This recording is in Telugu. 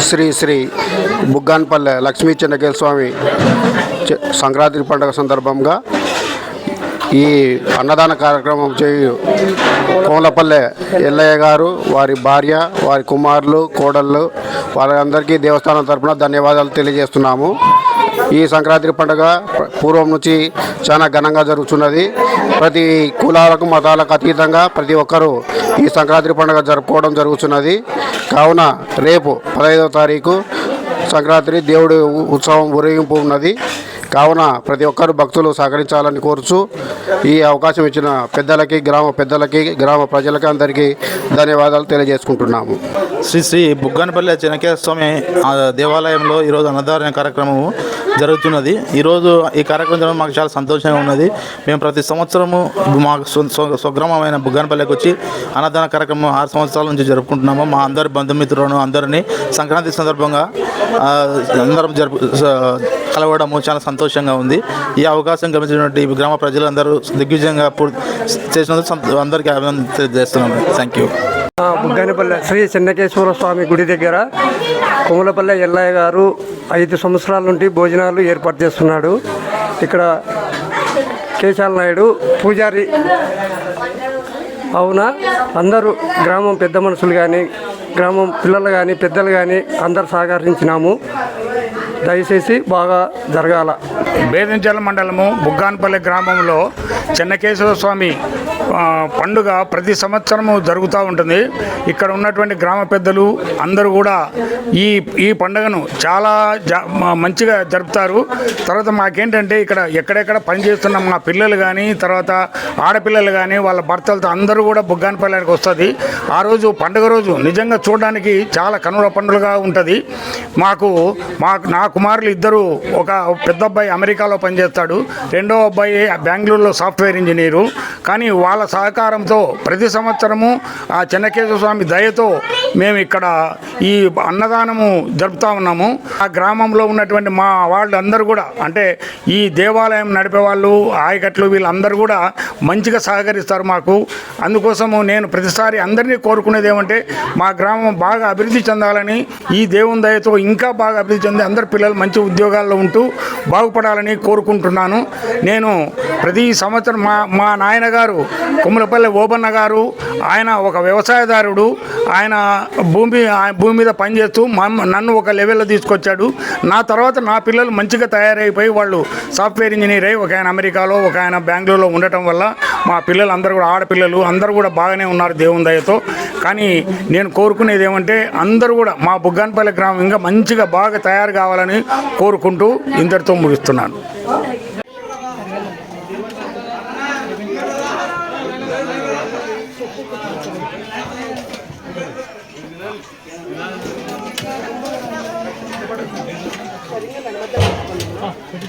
శ్రీ శ్రీ బుగ్గాన్పల్లె లక్ష్మీ చెన్నకేల స్వామి సంక్రాంతి పండుగ సందర్భంగా ఈ అన్నదాన కార్యక్రమం చేయు కోమలపల్లె ఎల్లయ్య గారు వారి భార్య వారి కుమారులు కోడళ్ళు వారందరికీ దేవస్థానం తరపున ధన్యవాదాలు తెలియజేస్తున్నాము. ఈ సంక్రాంతి పండుగ పూర్వం నుంచి చాలా ఘనంగా జరుగుతున్నది. ప్రతి కులాలకు మతాలకు అతీతంగా ప్రతి ఒక్కరూ ఈ సంక్రాంతి పండుగ జరుపుకోవడం జరుగుతున్నది. కావున రేపు పదహైదవ తారీఖు సంక్రాంతి దేవుడి ఉత్సవం ఊరేగింపు ఉన్నది. కావున ప్రతి ఒక్కరు భక్తులు సహకరించాలని కోరుచు ఈ అవకాశం ఇచ్చిన పెద్దలకి గ్రామ పెద్దలకి గ్రామ ప్రజలకి అందరికీ ధన్యవాదాలు తెలియజేసుకుంటున్నాము. శ్రీ శ్రీ బుగ్గనపల్లి చెనకేశ్వర స్వామి ఆ దేవాలయంలో ఈరోజు అన్నదారణ కార్యక్రమము జరుగుతున్నది. ఈరోజు ఈ కార్యక్రమం మాకు చాలా సంతోషంగా ఉన్నది. మేము ప్రతి సంవత్సరము మాకు స్వగ్రామమైన బుగ్గనపల్లికి వచ్చి అన్నదాన కార్యక్రమం ఆరు సంవత్సరాల నుంచి జరుపుకుంటున్నాము. మా అందరి బంధుమిత్రులను అందరినీ సంక్రాంతి సందర్భంగా అందరం జరుపు కలవడము చాలా సంతోషంగా ఉంది. ఈ అవకాశం గమనించినటువంటి గ్రామ ప్రజలందరూ దిగ్విజయంగా పూర్తి చేసినందుకు అందరికీ అభినందన తెలియజేస్తున్నాను థ్యాంక్ యూ ఆ, బుగ్గనపల్లె శ్రీ చెన్నకేశ్వర స్వామి గుడి దగ్గర కుమలపల్లె ఎల్లయ్య గారు ఐదు సంవత్సరాల నుండి భోజనాలు ఏర్పాటు చేస్తున్నాడు. ఇక్కడ కేశాల నాయుడు పూజారి అవున? అందరూ గ్రామం పెద్ద మనుషులు కానీ గ్రామం పిల్లలు కానీ పెద్దలు కానీ అందరు సహకరించినాము. దయచేసి బాగా జరగాల. బేదంచల మండలము బుగ్గాన్పల్లి గ్రామంలో చెన్నకేశవ స్వామి పండుగ ప్రతి సంవత్సరము జరుగుతూ ఉంటుంది. ఇక్కడ ఉన్నటువంటి గ్రామ పెద్దలు అందరూ కూడా ఈ ఈ పండుగను చాలా మంచిగా జరుపుతారు. తర్వాత మాకేంటంటే ఇక్కడ ఎక్కడెక్కడ పనిచేస్తున్న మా పిల్లలు కానీ తర్వాత ఆడపిల్లలు కానీ వాళ్ళ భర్తలతో అందరూ కూడా బుగ్గాన్పల్లికి వస్తుంది. ఆ రోజు పండుగ రోజు నిజంగా చూడడానికి చాలా కనుల పండుగగా ఉంటుంది. మాకు మాకు నా కుమారులు ఇద్దరు ఒక పెద్ద అబ్బాయి అమెరికాలో పనిచేస్తాడు. రెండో అబ్బాయి బెంగళూరులో సాఫ్ట్వేర్ ఇంజనీరు. కానీ వాళ్ళ సహకారంతో ప్రతి సంవత్సరము ఆ చెన్నకేశ్వర స్వామి దయతో మేము ఇక్కడ ఈ అన్నదానము జరుపుతా ఉన్నాము. ఆ గ్రామంలో ఉన్నటువంటి మా వాళ్ళు అందరూ కూడా అంటే ఈ దేవాలయం నడిపే వాళ్ళు ఆయకట్లు వీళ్ళందరూ కూడా మంచిగా సహకరిస్తారు మాకు. అందుకోసము నేను ప్రతిసారి అందరినీ కోరుకునేది ఏమంటే మా గ్రామం బాగా అభివృద్ధి చెందాలని ఈ దేవుని దయతో ఇంకా బాగా అభివృద్ధి చెంది అందరు పిల్లలు మంచి ఉద్యోగాల్లో ఉంటూ బాగుపడాలని కోరుకుంటున్నాను. నేను ప్రతి సంవత్సరం మా మా నాయనగారు కుమ్మలపల్లి ఓబన్న గారు ఆయన ఒక వ్యవసాయదారుడు ఆయన భూమి ఆ భూమి మీద పనిచేస్తూ మమ్మ- నన్ను ఒక లెవెల్లో తీసుకొచ్చాడు. నా తర్వాత నా పిల్లలు మంచిగా తయారైపోయి వాళ్ళు సాఫ్ట్వేర్ ఇంజనీర్ అయ్యి ఒక ఆయన అమెరికాలో ఒక ఆయన బెంగళూరులో ఉండటం వల్ల మా పిల్లలు అందరూ కూడా ఆడపిల్లలు అందరూ కూడా బాగానే ఉన్నారు దేవుని దయతో. కానీ నేను కోరుకునేది ఏమంటే అందరూ కూడా మా బుగ్గాన్పల్లి గ్రామం ఇంకా మంచిగా బాగా తయారు కావాలని కోరుకుంటూ ఇంతటితో ముగిస్తున్నాను.